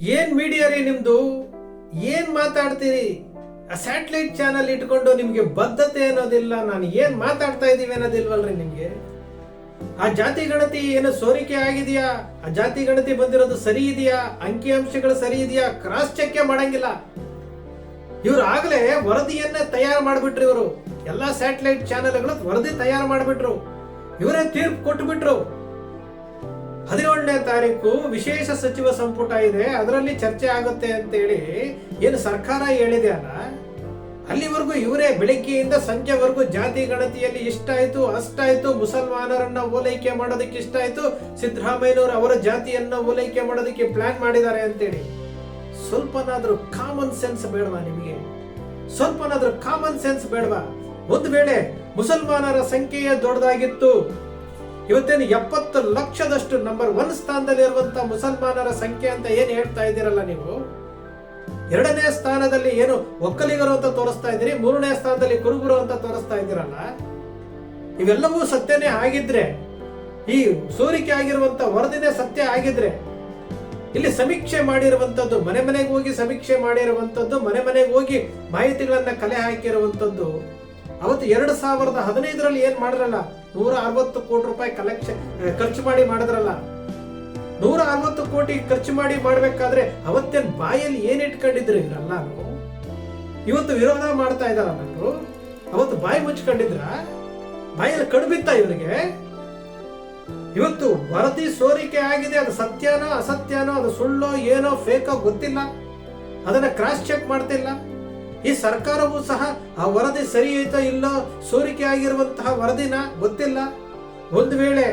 ಏನ್ ಮೀಡಿಯಾ ರೀ ನಿಮ್ದು? ಏನ್ ಮಾತಾಡ್ತೀರಿ? ಆ ಸ್ಯಾಟಲೈಟ್ ಚಾನಲ್ ಇಟ್ಕೊಂಡು ನಿಮ್ಗೆ ಬದ್ಧತೆ ಅನ್ನೋದಿಲ್ಲ, ನಾನು ಏನ್ ಮಾತಾಡ್ತಾ ಇದೀವಿ ಅನ್ನೋದಿಲ್ವಲ್ರಿ ನಿಮ್ಗೆ? ಆ ಜಾತಿ ಗಣತಿ ಏನು ಸೋರಿಕೆ ಆಗಿದೆಯಾ? ಆ ಜಾತಿ ಗಣತಿ ಬಂದಿರೋದು ಸರಿ ಇದೆಯಾ? ಅಂಕಿಅಂಶಗಳು ಸರಿ ಇದೆಯಾ? ಕ್ರಾಸ್ ಚೆಕ್ ಮಾಡಂಗಿಲ್ಲ. ಇವ್ರು ಆಗ್ಲೇ ವರದಿಯನ್ನ ತಯಾರು ಮಾಡಿಬಿಟ್ರು ಇವರು. ಎಲ್ಲಾ ಸ್ಯಾಟಲೈಟ್ ಚಾನೆಲ್ಗಳು ವರದಿ ತಯಾರು ಮಾಡಿಬಿಟ್ರು. ಇವರೇ ತೀರ್ಪು ಕೊಟ್ಟುಬಿಟ್ರು ಹದಿನೇಳನೇ ತಾರೀಕು ವಿಶೇಷ ಸಚಿವ ಸಂಪುಟ ಇದೆ, ಅದರಲ್ಲಿ ಚರ್ಚೆ ಆಗುತ್ತೆ ಅಂತೇಳಿ ಏನು ಸರ್ಕಾರ ಹೇಳಿದೆ ಅಲ್ಲ? ಅಲ್ಲಿವರೆಗೂ ಇವರೇ ಬೆಳಿಗ್ಗೆಯಿಂದ ಸಂಜೆವರೆಗೂ ಜಾತಿ ಗಣತಿಯಲ್ಲಿ ಇಷ್ಟಾಯ್ತು, ಅಷ್ಟಾಯಿತು, ಮುಸಲ್ಮಾನರನ್ನ ಓಲೈಕೆ ಮಾಡೋದಕ್ಕೆ ಇಷ್ಟ ಆಯ್ತು ಸಿದ್ದರಾಮಯ್ಯನವರು ಅವರ ಜಾತಿಯನ್ನ ಓಲೈಕೆ ಮಾಡೋದಕ್ಕೆ ಪ್ಲಾನ್ ಮಾಡಿದ್ದಾರೆ ಅಂತೇಳಿ. ಸ್ವಲ್ಪನಾದ್ರೂ ಕಾಮನ್ ಸೆನ್ಸ್ ಬೇಡವಾ ನಿಮಗೆ? ಸ್ವಲ್ಪನಾದ್ರೂ ಕಾಮನ್ ಸೆನ್ಸ್ ಬೇಡವಾ? ಒಂದು ವೇಳೆ ಮುಸಲ್ಮಾನರ ಸಂಖ್ಯೆಯೇ ದೊಡ್ಡದಾಗಿತ್ತು ಇವತ್ತೇನು ಎಪ್ಪತ್ತು ಲಕ್ಷದಷ್ಟು ನಂಬರ್ ಒನ್ ಸ್ಥಾನದಲ್ಲಿ ಇರುವಂತ ಮುಸಲ್ಮಾನರ ಸಂಖ್ಯೆ ಅಂತ ಏನು ಹೇಳ್ತಾ ಇದ್ದೀರಲ್ಲ ನೀವು? ಎರಡನೇ ಸ್ಥಾನದಲ್ಲಿ ಏನು ಒಕ್ಕಲಿಗರು ಅಂತ ತೋರಿಸ್ತಾ ಇದ್ದೀರಿ, ಮೂರನೇ ಸ್ಥಾನದಲ್ಲಿ ಕುರುಬರು ಅಂತ ತೋರಿಸ್ತಾ ಇದ್ದೀರಲ್ಲ? ಇವೆಲ್ಲವೂ ಸತ್ಯನೇ ಆಗಿದ್ರೆ, ಈ ಸೋರಿಕೆ ಆಗಿರುವಂತ ವರದಿನೇ ಸತ್ಯ ಆಗಿದ್ರೆ, ಇಲ್ಲಿ ಸಮೀಕ್ಷೆ ಮಾಡಿರುವಂತದ್ದು, ಮನೆ ಮನೆಗೆ ಹೋಗಿ ಸಮೀಕ್ಷೆ ಮಾಡಿರುವಂತದ್ದು, ಮನೆ ಮನೆಗೆ ಹೋಗಿ ಮಾಹಿತಿಗಳನ್ನ ಕಲೆ ಹಾಕಿರುವಂತದ್ದು ಅವತ್ತು ಎರಡು ಸಾವಿರದ ಹದಿನೈದರಲ್ಲಿ ಏನ್ ಮಾಡಿದ್ರಲ್ಲ? ನೂರ ಅರವತ್ತು ಕೋಟಿ ರೂಪಾಯಿ ಕಲೆಕ್ಷನ್ ಖರ್ಚು ಮಾಡಿ ಮಾಡಿದ್ರಲ್ಲ. ನೂರ ಅರವತ್ತು ಕೋಟಿ ಖರ್ಚು ಮಾಡಿ ಮಾಡ್ಬೇಕಾದ್ರೆ ಅವತ್ತೇನ್ ಬಾಯಲ್ಲಿ ಏನ್ ಇಟ್ಕೊಂಡಿದ್ರು ಇವ್ರಲ್ಲ ಇವತ್ತು ವಿರೋಧ ಮಾಡ್ತಾ ಇದಾರಲ್ಲ ಅವರು ಅವತ್ತು ಬಾಯಿ ಮುಚ್ಕೊಂಡಿದ್ರ ಬಾಯಲ್ಲಿ ಕಡುಬಿತ್ತ ಇವರಿಗೆ? ಇವತ್ತು ವರದಿ ಸೋರಿಕೆ ಆಗಿದೆ, ಅದು ಸತ್ಯನೋ ಅಸತ್ಯನೋ, ಅದು ಸುಳ್ಳೋ ಏನೋ ಫೇಕೋ ಗೊತ್ತಿಲ್ಲ. ಅದನ್ನ ಕ್ರಾಸ್ ಚೆಕ್ ಮಾಡ್ತಿಲ್ಲ. ಈ ಸರ್ಕಾರವೂ ಸಹ ಆ ವರದಿ ಸರಿ ಐತಾ ಇಲ್ಲೋ, ಸೋರಿಕೆ ಆಗಿರುವಂತಹ ವರದಿನ ಗೊತ್ತಿಲ್ಲ. ಒಂದು ವೇಳೆ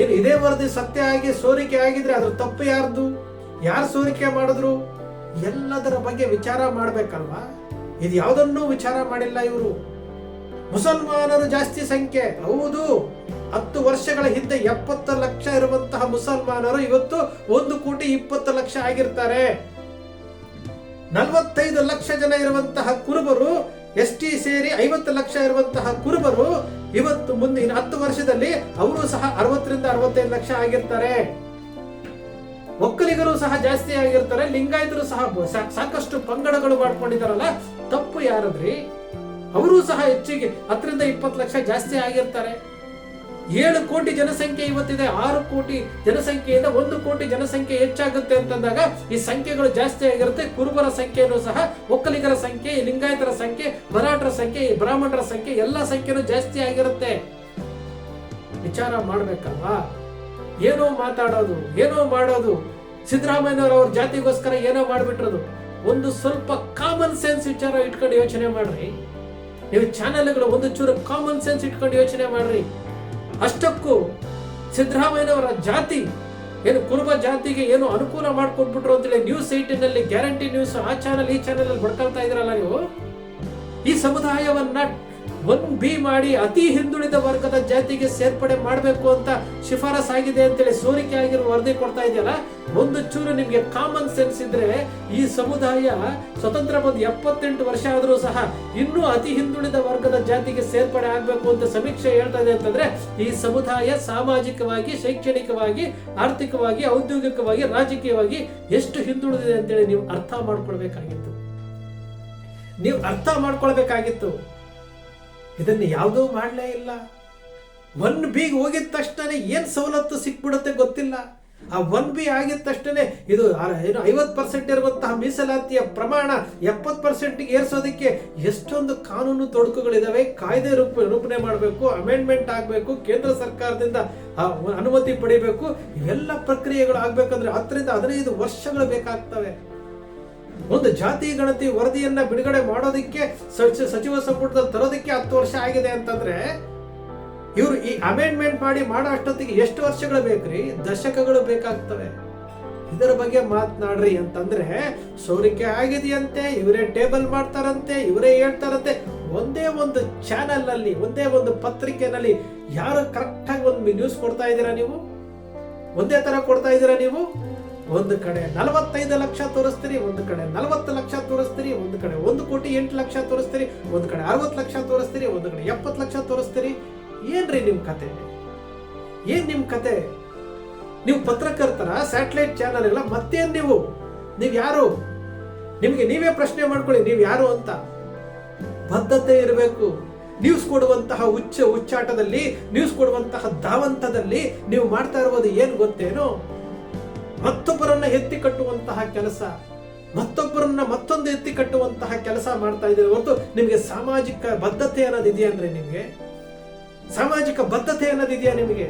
ಏನು ಇದೇ ವರದಿ ಸತ್ಯ ಆಗಿ, ಸೋರಿಕೆ ಆಗಿದ್ರೆ ಅದ್ರ ತಪ್ಪು ಯಾರ್ದು? ಯಾರು ಸೋರಿಕೆ ಮಾಡಿದ್ರು? ಎಲ್ಲದರ ಬಗ್ಗೆ ವಿಚಾರ ಮಾಡ್ಬೇಕಲ್ವಾ? ಇದು ಯಾವುದನ್ನೂ ವಿಚಾರ ಮಾಡಿಲ್ಲ ಇವರು. ಮುಸಲ್ಮಾನರು ಜಾಸ್ತಿ ಸಂಖ್ಯೆ. ಹೌದು, ಹತ್ತು ವರ್ಷಗಳ ಹಿಂದೆ ಎಪ್ಪತ್ತು ಲಕ್ಷ ಇರುವಂತಹ ಮುಸಲ್ಮಾನರು ಇವತ್ತು ಒಂದು ಕೋಟಿ ಇಪ್ಪತ್ತು ಲಕ್ಷ ಆಗಿರ್ತಾರೆ. ನಲವತ್ತೈದು ಲಕ್ಷ ಜನ ಇರುವಂತಹ ಕುರುಬರು, ಎಸ್ ಟಿ ಸೇರಿ ಐವತ್ತು ಲಕ್ಷ ಇರುವಂತಹ ಕುರುಬರು, ಇವತ್ತು ಮುಂದಿನ ಹತ್ತು ವರ್ಷದಲ್ಲಿ ಅವರು ಸಹ ಅರವತ್ತರಿಂದ ಅರವತ್ತೈದು ಲಕ್ಷ ಆಗಿರ್ತಾರೆ. ಒಕ್ಕಲಿಗರು ಸಹ ಜಾಸ್ತಿ ಆಗಿರ್ತಾರೆ, ಲಿಂಗಾಯತರು ಸಹ ಸಾಕಷ್ಟು ಪಂಗಡಗಳು ಮಾಡ್ಕೊಂಡಿದಾರಲ್ಲ ತಪ್ಪು ಯಾರದ್ರಿ? ಅವರು ಸಹ ಹೆಚ್ಚಿಗೆ ಹತ್ತರಿಂದ ಇಪ್ಪತ್ತು ಲಕ್ಷ ಜಾಸ್ತಿ ಆಗಿರ್ತಾರೆ. ಏಳು ಕೋಟಿ ಜನಸಂಖ್ಯೆ ಇವತ್ತಿದೆ, ಆರು ಕೋಟಿ ಜನಸಂಖ್ಯೆಯಿಂದ ಒಂದು ಕೋಟಿ ಜನಸಂಖ್ಯೆ ಹೆಚ್ಚಾಗುತ್ತೆ ಅಂತಂದಾಗ ಈ ಸಂಖ್ಯೆಗಳು ಜಾಸ್ತಿ ಆಗಿರುತ್ತೆ. ಕುರುಬರ ಸಂಖ್ಯೆಯೂ ಸಹ, ಒಕ್ಕಲಿಗರ ಸಂಖ್ಯೆ ಲಿಂಗಾಯತರ ಸಂಖ್ಯೆ, ಮರಾಠರ ಸಂಖ್ಯೆ ಬ್ರಾಹ್ಮಣರ ಸಂಖ್ಯೆ, ಎಲ್ಲ ಸಂಖ್ಯೆನೂ ಜಾಸ್ತಿ ಆಗಿರುತ್ತೆ. ವಿಚಾರ ಮಾಡ್ಬೇಕಲ್ವಾ? ಏನೋ ಮಾತಾಡೋದು, ಏನೋ ಮಾಡೋದು. ಸಿದ್ದರಾಮಯ್ಯನವರು ಜಾತಿಗೋಸ್ಕರ ಏನೋ ಮಾಡ್ಬಿಟ್ರದು. ಒಂದು ಸ್ವಲ್ಪ ಕಾಮನ್ ಸೆನ್ಸ್ ವಿಚಾರ ಇಟ್ಕೊಂಡು ಯೋಚನೆ ಮಾಡ್ರಿ. ನೀವು ಚಾನೆಲ್ಗಳು ಒಂದು ಚೂರು ಕಾಮನ್ ಸೆನ್ಸ್ ಇಟ್ಕೊಂಡು ಯೋಚನೆ ಮಾಡ್ರಿ. ಅಷ್ಟಕ್ಕೂ ಸಿದ್ದರಾಮಯ್ಯನವರ ಜಾತಿ ಏನು ಕುರುಬ ಜಾತಿಗೆ ಏನು ಅನುಕೂಲ ಮಾಡ್ಕೊಟ್ಬಿಟ್ರು ಅಂತೇಳಿ ನ್ಯೂಸ್ ಏಟಿನಲ್ಲಿ ಗ್ಯಾರಂಟಿ ನ್ಯೂಸ್ ಆ ಚಾನಲ್ ಈ ಚಾನಲ್ ಅಲ್ಲಿ ಬಡ್ಕೊಳ್ತಾ ಇದ್ರಲ್ಲ ನೀವು? ಈ ಸಮುದಾಯವನ್ನ ಒನ್ ಬಿ ಮಾಡಿ ಅತಿ ಹಿಂದುಳಿದ ವರ್ಗದ ಜಾತಿಗೆ ಸೇರ್ಪಡೆ ಮಾಡಬೇಕು ಅಂತ ಶಿಫಾರಸ್ ಆಗಿದೆ ಅಂತೇಳಿ ಸೋರಿಕೆ ಆಗಿರೋ ವರದಿ ಕೊಡ್ತಾ ಇದೆಯಲ್ಲ, ಒಂದು ಚೂರು ನಿಮ್ಗೆ ಕಾಮನ್ ಸೆನ್ಸ್ ಇದ್ರೆ ಈ ಸಮುದಾಯ ಸ್ವತಂತ್ರ ಬಂದು ಎಪ್ಪತ್ತೆಂಟು ವರ್ಷ ಆದರೂ ಸಹ ಇನ್ನೂ ಅತಿ ಹಿಂದುಳಿದ ವರ್ಗದ ಜಾತಿಗೆ ಸೇರ್ಪಡೆ ಆಗಬೇಕು ಅಂತ ಸಮೀಕ್ಷೆ ಹೇಳ್ತಾ ಇದೆ ಅಂತಂದ್ರೆ, ಈ ಸಮುದಾಯ ಸಾಮಾಜಿಕವಾಗಿ, ಶೈಕ್ಷಣಿಕವಾಗಿ, ಆರ್ಥಿಕವಾಗಿ, ಔದ್ಯೋಗಿಕವಾಗಿ, ರಾಜಕೀಯವಾಗಿ ಎಷ್ಟು ಹಿಂದುಳಿದಿದೆ ಅಂತೇಳಿ ನೀವು ಅರ್ಥ ಮಾಡ್ಕೊಳ್ಬೇಕಾಗಿತ್ತು. ನೀವು ಅರ್ಥ ಮಾಡ್ಕೊಳ್ಬೇಕಾಗಿತ್ತು. ಇದನ್ನ ಯಾವುದೂ ಮಾಡಲೇ ಇಲ್ಲ. ಒನ್ ಬಿ ಹೋಗಿದ ತಕ್ಷಣ ಏನು ಸವಲತ್ತು ಸಿಕ್ಬಿಡುತ್ತೆ ಗೊತ್ತಿಲ್ಲ. ಆ ಒನ್ ಬಿ ಆಗಿದ ತಕ್ಷಣ ಇದು ಏನು ಐವತ್ತು ಪರ್ಸೆಂಟ್ ಇರುವಂತಹ ಮೀಸಲಾತಿಯ ಪ್ರಮಾಣ ಎಪ್ಪತ್ತು ಪರ್ಸೆಂಟ್ಗೆ ಏರಿಸೋದಕ್ಕೆ ಎಷ್ಟೊಂದು ಕಾನೂನು ತೊಡಕುಗಳಿದಾವೆ. ಕಾಯ್ದೆ ರೂಪ, ರೂಪಣೆ ಮಾಡಬೇಕು ಅಮೆಂಡ್ಮೆಂಟ್ ಆಗಬೇಕು, ಕೇಂದ್ರ ಸರ್ಕಾರದಿಂದ ಅನುಮತಿ ಪಡಿಬೇಕು. ಇವೆಲ್ಲ ಪ್ರಕ್ರಿಯೆಗಳು ಆಗಬೇಕಂದ್ರೆ ಹತ್ತರಿಂದ ಹದಿನೈದು ವರ್ಷಗಳು ಬೇಕಾಗ್ತವೆ. ಒಂದು ಜಾತಿ ಗಣತಿ ವರದಿಯನ್ನ ಬಿಡುಗಡೆ ಮಾಡೋದಕ್ಕೆ ಸಚಿ- ಸಚಿವ ಸಂಪುಟದಲ್ಲಿ ತರೋದಕ್ಕೆ ಹತ್ತು ವರ್ಷ ಆಗಿದೆ ಅಂತಂದ್ರೆ, ಇವರು ಈ ಅಮೆಂಡ್ಮೆಂಟ್ ಮಾಡಿ ಮಾಡೋ ಅಷ್ಟೊತ್ತಿಗೆ ಎಷ್ಟು ವರ್ಷಗಳು ಬೇಕ್ರಿ? ದಶಕಗಳು ಬೇಕಾಗ್ತವೆ. ಇದರ ಬಗ್ಗೆ ಮಾತನಾಡ್ರಿ ಅಂತಂದ್ರೆ, ಸೋರಿಕೆ ಆಗಿದೆಯಂತೆ, ಇವರೇ ಟೇಬಲ್ ಮಾಡ್ತಾರಂತೆ, ಇವರೇ ಹೇಳ್ತಾರಂತೆ, ಒಂದೇ ಒಂದು ಚಾನೆಲ್ ಅಲ್ಲಿ ಒಂದೇ ಒಂದು ಪತ್ರಿಕೆನಲ್ಲಿ ಯಾರು ಕರೆಕ್ಟ್ ಆಗಿ ಒಂದು ನ್ಯೂಸ್ ಕೊಡ್ತಾ ಇದ್ದೀರಾ ನೀವು? ಒಂದೇ ತರ ಕೊಡ್ತಾ ಇದ್ದೀರಾ ನೀವು? ಒಂದು ಕಡೆ ನಲವತ್ತೈದು ಲಕ್ಷ ತೋರಿಸ್ತೀರಿ, ಒಂದು ಕಡೆ ನಲವತ್ತು ಲಕ್ಷ ತೋರಿಸ್ತೀರಿ, ಒಂದು ಕಡೆ ಒಂದು ಕೋಟಿ ಎಂಟು ಲಕ್ಷ ತೋರಿಸ್ತೀರಿ, ಒಂದು ಕಡೆ ಅರವತ್ತು ಲಕ್ಷ ತೋರಿಸ್ತೀರಿ, ಒಂದು ಕಡೆ ಎಪ್ಪತ್ತು ಲಕ್ಷ ತೋರಿಸ್ತೀರಿ. ಏನ್ರಿ ನಿಮ್ಮ ಕತೆ? ಏನ್ ನಿಮ್ಮ ಕತೆ? ನೀವು ಪತ್ರಕರ್ತರ, ಸ್ಯಾಟಲೈಟ್ ಚಾನಲ್ ಎಲ್ಲ ಮತ್ತೇನು ನೀವು? ನೀವು ಯಾರು? ನಿಮಗೆ ನೀವೇ ಪ್ರಶ್ನೆ ಮಾಡ್ಕೊಳ್ಳಿ, ನೀವು ಯಾರು ಅಂತ. ಬದ್ಧತೆ ಇರಬೇಕು. ನ್ಯೂಸ್ ಕೊಡುವಂತಹ ಉಚ್ಚ ಉಚ್ಚಾಟದಲ್ಲಿ ನ್ಯೂಸ್ ಕೊಡುವಂತಹ ಧಾವಂತದಲ್ಲಿ ನೀವು ಮಾಡ್ತಾ ಇರುವುದು ಏನು ಗೊತ್ತೇನು? ಮತ್ತೊಬ್ಬರನ್ನ ಎತ್ತಿ ಕಟ್ಟುವಂತಹ ಕೆಲಸ, ಮತ್ತೊಬ್ಬರನ್ನ ಮತ್ತೊಂದು ಎತ್ತಿ ಕಟ್ಟುವಂತಹ ಕೆಲಸ ಮಾಡ್ತಾ ಇದ್ದೀರಿ ಹೊರತು ನಿಮಗೆ ಸಾಮಾಜಿಕ ಬದ್ಧತೆ ಅನ್ನೋದು ಅಂದ್ರೆ ನಿಮಗೆ? ಸಾಮಾಜಿಕ ಬದ್ಧತೆ ಅನ್ನೋದು ಇದೆಯಾ ನಿಮಗೆ?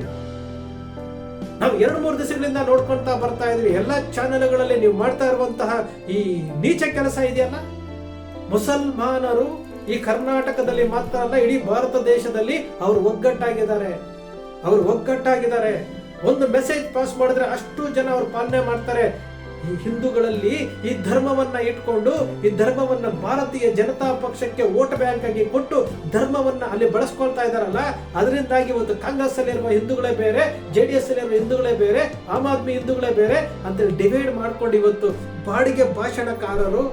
ನಾವು ಎರಡು ಮೂರು ದಿವಸಗಳಿಂದ ನೋಡ್ಕೊಳ್ತಾ ಬರ್ತಾ ಇದ್ವಿ ಎಲ್ಲಾ ಚಾನೆಲ್ಗಳಲ್ಲಿ ನೀವು ಮಾಡ್ತಾ ಇರುವಂತಹ ಈ ನೀಚ ಕೆಲಸ ಇದೆಯಲ್ಲ? ಮುಸಲ್ಮಾನರು ಈ ಕರ್ನಾಟಕದಲ್ಲಿ ಮಾತ್ರ ಅಲ್ಲ, ಇಡೀ ಭಾರತ ದೇಶದಲ್ಲಿ ಅವರು ಒಗ್ಗಟ್ಟಾಗಿದ್ದಾರೆ. ಅವರು ಒಗ್ಗಟ್ಟಾಗಿದ್ದಾರೆ. ಒಂದು ಮೆಸೇಜ್ ಪಾಸ್ ಮಾಡಿದ್ರೆ ಅಷ್ಟು ಜನ ಅವರು ಪಾಲನೆ ಮಾಡ್ತಾರೆ. ಹಿಂದೂಗಳಲ್ಲಿ ಈ ಧರ್ಮವನ್ನ ಇಟ್ಕೊಂಡು, ಈ ಧರ್ಮವನ್ನ ಭಾರತೀಯ ಜನತಾ ಪಕ್ಷಕ್ಕೆ ವೋಟ್ ಬ್ಯಾಂಕ್ ಆಗಿ ಕೊಟ್ಟು ಧರ್ಮವನ್ನ ಅಲ್ಲಿ ಬಳಸ್ಕೊಳ್ತಾ ಇದಾರಲ್ಲ ಅದರಿಂದಾಗಿ ಒಂದು ಕಾಂಗ್ರೆಸ್ ಅಲ್ಲಿರುವ ಹಿಂದೂಗಳೇ ಬೇರೆ, ಜೆ ಡಿ ಎಸ್ ಅಲ್ಲಿರುವ ಹಿಂದೂಗಳೇ ಬೇರೆ, ಆಮ್ ಆದ್ಮಿ ಹಿಂದೂಗಳೇ ಬೇರೆ ಅಂತೇಳಿ ಡಿವೈಡ್ ಮಾಡ್ಕೊಂಡು ಇವತ್ತು ಬಾಡಿಗೆ ಭಾಷಣಕಾರರು,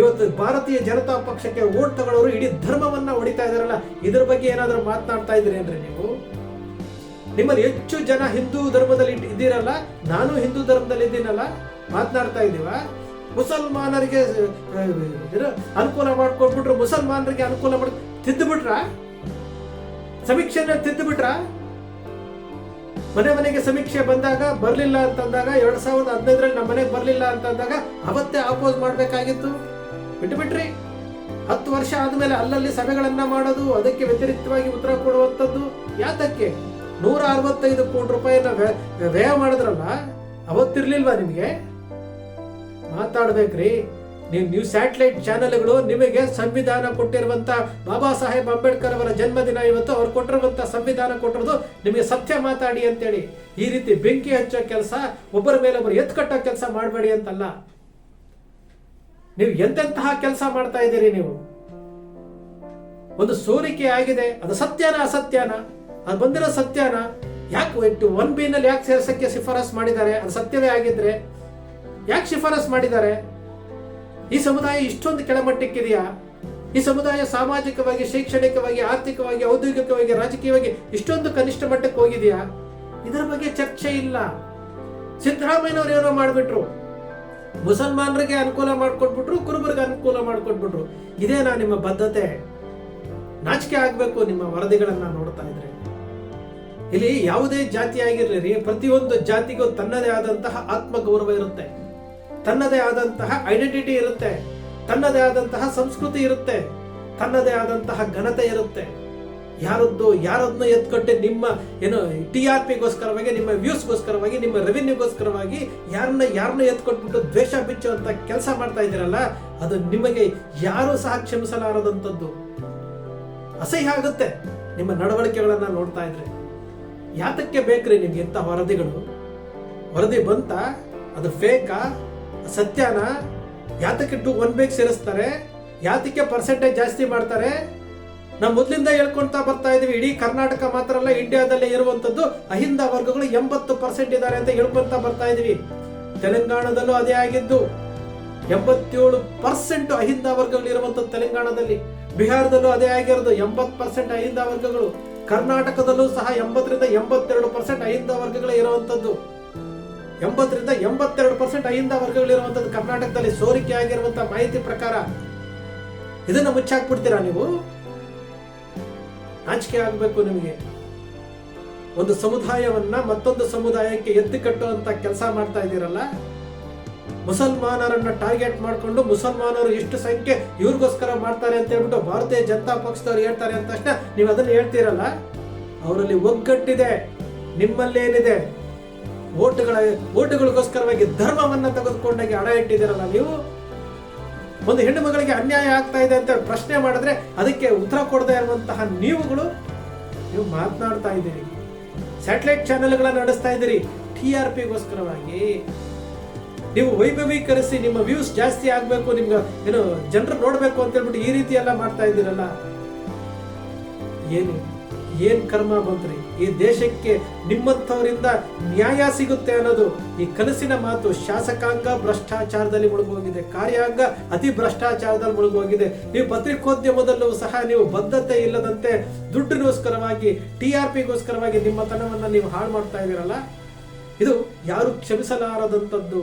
ಇವತ್ತು ಭಾರತೀಯ ಜನತಾ ಪಕ್ಷಕ್ಕೆ ವೋಟ್ ತಗೊಳ್ಳೋರು ಇಡೀ ಧರ್ಮವನ್ನ ಹೊಡಿತಾ ಇದಾರಲ್ಲ ಇದ್ರ ಬಗ್ಗೆ ಏನಾದರೂ ಮಾತನಾಡ್ತಾ ಇದ್ರೇನ್ರಿ ನೀವು? ನಿಮ್ಮಲ್ಲಿ ಹೆಚ್ಚು ಜನ ಹಿಂದೂ ಧರ್ಮದಲ್ಲಿ ಇದ್ದೀರಲ್ಲ, ನಾನು ಹಿಂದೂ ಧರ್ಮದಲ್ಲಿ ಇದ್ದೀನಲ್ಲ, ಮಾತನಾಡ್ತಾ ಇದ್ದೀವ? ಮುಸಲ್ಮಾನರಿಗೆ ಅನುಕೂಲ ಮಾಡ್ಕೊಟ್ಬಿಟ್ರು ಮುಸಲ್ಮಾನರಿಗೆ ಅನುಕೂಲ ಮಾಡ್ ತಿದ್ದುಬಿಟ್ರ? ಸಮೀಕ್ಷೆನ ತಿದ್ದು ಬಿಟ್ರ ಮನೆ ಮನೆಗೆ ಸಮೀಕ್ಷೆ ಬಂದಾಗ ಬರಲಿಲ್ಲ ಅಂತಂದಾಗ, ಎರಡ್ ಸಾವಿರದ ಹದಿನೈದರಲ್ಲಿ ನಮ್ಮ ಮನೆಗೆ ಬರ್ಲಿಲ್ಲ ಅಂತಂದಾಗ ಅವತ್ತೇ ಆಪೋಸ್ ಮಾಡಬೇಕಾಗಿತ್ತು. ಬಿಟ್ಬಿಟ್ರಿ. ಹತ್ತು ವರ್ಷ ಆದಮೇಲೆ ಅಲ್ಲಲ್ಲಿ ಸಭೆಗಳನ್ನ ಮಾಡೋದು, ಅದಕ್ಕೆ ವ್ಯತಿರಿಕ್ತವಾಗಿ ಉತ್ತರ ಕೊಡುವಂಥದ್ದು, ಯಾತಕ್ಕೆ? ನೂರ ಅರವತ್ತೈದು ಕೋಟಿ ರೂಪಾಯಿನ ವ್ಯ- ವ್ಯಯ ಮಾಡಿದ್ರಲ್ಲ, ಅವತ್ತಿರ್ಲಿಲ್ವಾ ನಿಮಗೆ? ಮಾತಾಡ್ಬೇಕ್ರಿ. ನೀವು ನೀವು ಸ್ಯಾಟಲೈಟ್ ಚಾನೆಲ್ಗಳು ನಿಮಗೆ ಸಂವಿಧಾನ ಕೊಟ್ಟಿರುವಂತ ಬಾಬಾ ಸಾಹೇಬ್ ಅಂಬೇಡ್ಕರ್ ಅವರ ಜನ್ಮದಿನ ಇವತ್ತು ಅವ್ರು ಕೊಟ್ಟಿರುವಂತ ಸಂವಿಧಾನ ಕೊಟ್ಟಿರೋದು ನಿಮಗೆ ಸತ್ಯ ಮಾತಾಡಿ ಅಂತೇಳಿ. ಈ ರೀತಿ ಬೆಂಕಿ ಹಚ್ಚೋ ಕೆಲಸ, ಒಬ್ಬರ ಮೇಲೆ ಒಬ್ಬರು ಎತ್ತು ಕಟ್ಟೋ ಕೆಲಸ ಮಾಡಬೇಡಿ ಅಂತಲ್ಲ. ನೀವು ಎಂತೆಂತಹ ಕೆಲಸ ಮಾಡ್ತಾ ಇದ್ದೀರಿ ನೀವು? ಒಂದು ಸೋರಿಕೆ ಆಗಿದೆ, ಅದು ಸತ್ಯನ ಅಸತ್ಯನ? ಅದು ಬಂದಿರೋ ಸತ್ಯನ ಯಾಕೆ ಒನ್ ಬಿ ನಲ್ಲಿ ಯಾಕೆ ಸೇರ್ಸಕ್ಕೆ ಶಿಫಾರಸ್ ಮಾಡಿದ್ದಾರೆ? ಅದು ಸತ್ಯವೇ ಆಗಿದ್ರೆ ಯಾಕೆ ಶಿಫಾರಸ್ ಮಾಡಿದ್ದಾರೆ? ಈ ಸಮುದಾಯ ಇಷ್ಟೊಂದು ಕೆಳಮಟ್ಟಕ್ಕಿದೆಯಾ? ಈ ಸಮುದಾಯ ಸಾಮಾಜಿಕವಾಗಿ, ಶೈಕ್ಷಣಿಕವಾಗಿ, ಆರ್ಥಿಕವಾಗಿ, ಔದ್ಯೋಗಿಕವಾಗಿ, ರಾಜಕೀಯವಾಗಿ ಇಷ್ಟೊಂದು ಕನಿಷ್ಠ ಮಟ್ಟಕ್ಕೆ ಹೋಗಿದೆಯಾ? ಇದರ ಬಗ್ಗೆ ಚರ್ಚೆ ಇಲ್ಲ. ಸಿದ್ದರಾಮಯ್ಯನವ್ರು ಏನೋ ಮಾಡಿಬಿಟ್ರು. ಮುಸಲ್ಮಾನರಿಗೆ ಅನುಕೂಲ ಮಾಡ್ಕೊಟ್ಬಿಟ್ರು, ಕುರುಬರಿಗೆ ಅನುಕೂಲ ಮಾಡ್ಕೊಟ್ಬಿಟ್ರು. ಇದೇನಾ ನಿಮ್ಮ ಬದ್ಧತೆ? ನಾಚಿಕೆ ಆಗಬೇಕು ನಿಮ್ಮ ವರದಿಗಳನ್ನು ನೋಡ್ತಾ. ಇಲ್ಲಿ ಯಾವುದೇ ಜಾತಿ ಆಗಿರಲಿ ರೀ ಪ್ರತಿಯೊಂದು ಜಾತಿಗೂ ತನ್ನದೇ ಆದಂತಹ ಆತ್ಮಗೌರವ ಇರುತ್ತೆ. ತನ್ನದೇ ಆದಂತಹ ಐಡೆಂಟಿಟಿ ಇರುತ್ತೆ. ತನ್ನದೇ ಆದಂತಹ ಸಂಸ್ಕೃತಿ ಇರುತ್ತೆ. ತನ್ನದೇ ಆದಂತಹ ಘನತೆ ಇರುತ್ತೆ. ಯಾರದ್ದು ಯಾರನ್ನ ಎತ್ಕೊಟ್ಟೆ ನಿಮ್ಮ, ಏನು ಟಿ ಆರ್ ಪಿಗೋಸ್ಕರವಾಗಿ ನಿಮ್ಮ ವ್ಯೂಸ್ಗೋಸ್ಕರವಾಗಿ, ನಿಮ್ಮ ರೆವಿನ್ಯೂಗೋಸ್ಕರವಾಗಿ ಯಾರನ್ನ ಯಾರನ್ನ ಎತ್ಕೊಟ್ಬಿಟ್ಟು ದ್ವೇಷ ಬಿಚ್ಚುವಂತ ಕೆಲಸ ಮಾಡ್ತಾ ಇದ್ದೀರಲ್ಲ, ಅದು ನಿಮಗೆ ಯಾರು ಸಹ ಕ್ಷಮಿಸಲಾರದಂಥದ್ದು. ಅಸಹ್ಯ ಆಗುತ್ತೆ ನಿಮ್ಮ ನಡವಳಿಕೆಗಳನ್ನ ನೋಡ್ತಾ ಇದ್ರೆ. ಯಾತಕ್ಕೆ ಬೇಕ್ರಿ ನಿಮ್ಗೆ ಇಂಥ ವರದಿಗಳು? ವರದಿ ಬಂತ, ಅದು ಫೇಕಾ ಸತ್ಯನಾ? ಯಾತಕ್ಕೆ ಟು ಒನ್ ಬೇಕ್ ಸೇರಿಸ್ತಾರೆ? ಯಾತಕ್ಕೆ ಪರ್ಸೆಂಟೇಜ್ ಜಾಸ್ತಿ ಮಾಡ್ತಾರೆ? ನಾವು ಮೊದಲಿಂದ ಹೇಳ್ಕೊಳ್ತಾ ಬರ್ತಾ ಇದೀವಿ, ಇಡೀ ಕರ್ನಾಟಕ ಮಾತ್ರ ಅಲ್ಲ, ಇಂಡಿಯಾದಲ್ಲೇ ಇರುವಂತದ್ದು ಅಹಿಂದ ವರ್ಗಗಳು ಎಂಬತ್ತು ಪರ್ಸೆಂಟ್ ಇದ್ದಾರೆ ಅಂತ ಹೇಳ್ಕೊಳ್ತಾ ಬರ್ತಾ ಇದೀವಿ. ತೆಲಂಗಾಣದಲ್ಲೂ ಅದೇ ಆಗಿದ್ದು, ಎಂಬತ್ತೇಳು ಪರ್ಸೆಂಟ್ ಅಹಿಂದ ವರ್ಗಗಳು ಇರುವಂತದ್ದು ತೆಲಂಗಾಣದಲ್ಲಿ. ಬಿಹಾರದಲ್ಲೂ ಅದೇ ಆಗಿರೋದು, ಎಂಬತ್ತು ಪರ್ಸೆಂಟ್ ಅಹಿಂದ ವರ್ಗಗಳು. ಕರ್ನಾಟಕದಲ್ಲೂ ಸಹ ಎಂಬತ್ತರಿಂದ ಎಂಬತ್ತೆರಡು ಪರ್ಸೆಂಟ್ ಅಹಿಂದ ವರ್ಗಗಳೇ ಇರುವಂತದ್ದು ಎಂಬತ್ತರಿಂದ ಎಂಬತ್ತೆರಡು ಪರ್ಸೆಂಟ್ ಅಹಿಂದ ವರ್ಗಗಳು ಇರುವಂತದ್ದು ಕರ್ನಾಟಕದಲ್ಲಿ ಸೋರಿಕೆ ಆಗಿರುವಂತಹ ಮಾಹಿತಿ ಪ್ರಕಾರ. ಇದನ್ನ ಮುಚ್ಚಾಕ್ಬಿಡ್ತೀರಾ ನೀವು? ನಾಚಿಕೆ ಆಗಬೇಕು ನಿಮಗೆ. ಒಂದು ಸಮುದಾಯವನ್ನ ಮತ್ತೊಂದು ಸಮುದಾಯಕ್ಕೆ ಎತ್ತಿ ಕಟ್ಟುವಂತ ಕೆಲಸ ಮಾಡ್ತಾ ಇದ್ದೀರಲ್ಲ? ಮುಸಲ್ಮಾನರನ್ನ ಟಾರ್ಗೆಟ್ ಮಾಡಿಕೊಂಡು ಮುಸಲ್ಮಾನರು ಎಷ್ಟು ಸಂಖ್ಯೆ ಇವ್ರಿಗೋಸ್ಕರ ಮಾಡ್ತಾರೆ ಅಂತ ಹೇಳ್ಬಿಟ್ಟು ಭಾರತೀಯ ಜನತಾ ಪಕ್ಷದವ್ರು ಹೇಳ್ತಾರೆ ಅಂತ ತಕ್ಷಣ ನೀವು ಅದನ್ನ ಹೇಳ್ತೀರಲ್ಲ? ಅವರಲ್ಲಿ ಒಗ್ಗಟ್ಟಿದೆ, ನಿಮ್ಮಲ್ಲೇನಿದೆ? ಓಟುಗಳ ಓಟುಗಳಿಗೋಸ್ಕರವಾಗಿ ಧರ್ಮವನ್ನ ತೆಗೆದುಕೊಂಡಾಗಿ ಹಣ ಇಟ್ಟಿದ್ದೀರಲ್ಲ ನೀವು? ಒಂದು ಹೆಣ್ಣು ಮಗಳಿಗೆ ಅನ್ಯಾಯ ಆಗ್ತಾ ಇದೆ ಅಂತ ಪ್ರಶ್ನೆ ಮಾಡಿದ್ರೆ ಅದಕ್ಕೆ ಉತ್ತರ ಕೊಡದೇ ಇರುವಂತಹ ನೀವುಗಳು? ನೀವು ಮಾತನಾಡ್ತಾ ಇದ್ದೀರಿ. ಸ್ಯಾಟಲೈಟ್ ಚಾನೆಲ್ಗಳನ್ನ ನಡೆಸ್ತಾ ಇದ್ದೀರಿ. ಟಿ ಆರ್ ಪಿಗೋಸ್ಕರವಾಗಿ ನೀವು ವೈಭವೀಕರಿಸಿ ನಿಮ್ಮ ವ್ಯೂಸ್ ಜಾಸ್ತಿ ಆಗಬೇಕು, ನಿಮ್ಗೆ ಏನು ಜನರು ನೋಡಬೇಕು ಅಂತ ಹೇಳ್ಬಿಟ್ಟು ಈ ರೀತಿ ಎಲ್ಲ ಮಾಡ್ತಾ ಇದ್ದೀರಲ್ಲ? ಏನು, ಏನ್ ಕರ್ಮ ಬಂತ್ರಿ ಈ ದೇಶಕ್ಕೆ ನಿಮ್ಮಂಥವರಿಂದ ನ್ಯಾಯ ಸಿಗುತ್ತೆ ಅನ್ನೋದು ಈ ಕನಸಿನ ಮಾತು ಶಾಸಕಾಂಗ ಭ್ರಷ್ಟಾಚಾರದಲ್ಲಿ ಮುಳುಗೋಗಿದೆ. ಕಾರ್ಯಾಂಗ ಅತಿ ಭ್ರಷ್ಟಾಚಾರದಲ್ಲಿ ಮುಳುಗೋಗಿದೆ. ನೀವು ಪತ್ರಿಕೋದ್ಯಮದಲ್ಲೂ ಸಹ ನೀವು ಬದ್ಧತೆ ಇಲ್ಲದಂತೆ ದುಡ್ಡಿಗೋಸ್ಕರವಾಗಿ, ಟಿ ಆರ್ ಪಿಗೋಸ್ಕರವಾಗಿ ನಿಮ್ಮ ತನವನ್ನ ನೀವು ಹಾಳು ಮಾಡ್ತಾ ಇದ್ದೀರಲ್ಲ? ಇದು ಯಾರು ಕ್ಷಮಿಸಲಾರದಂಥದ್ದು?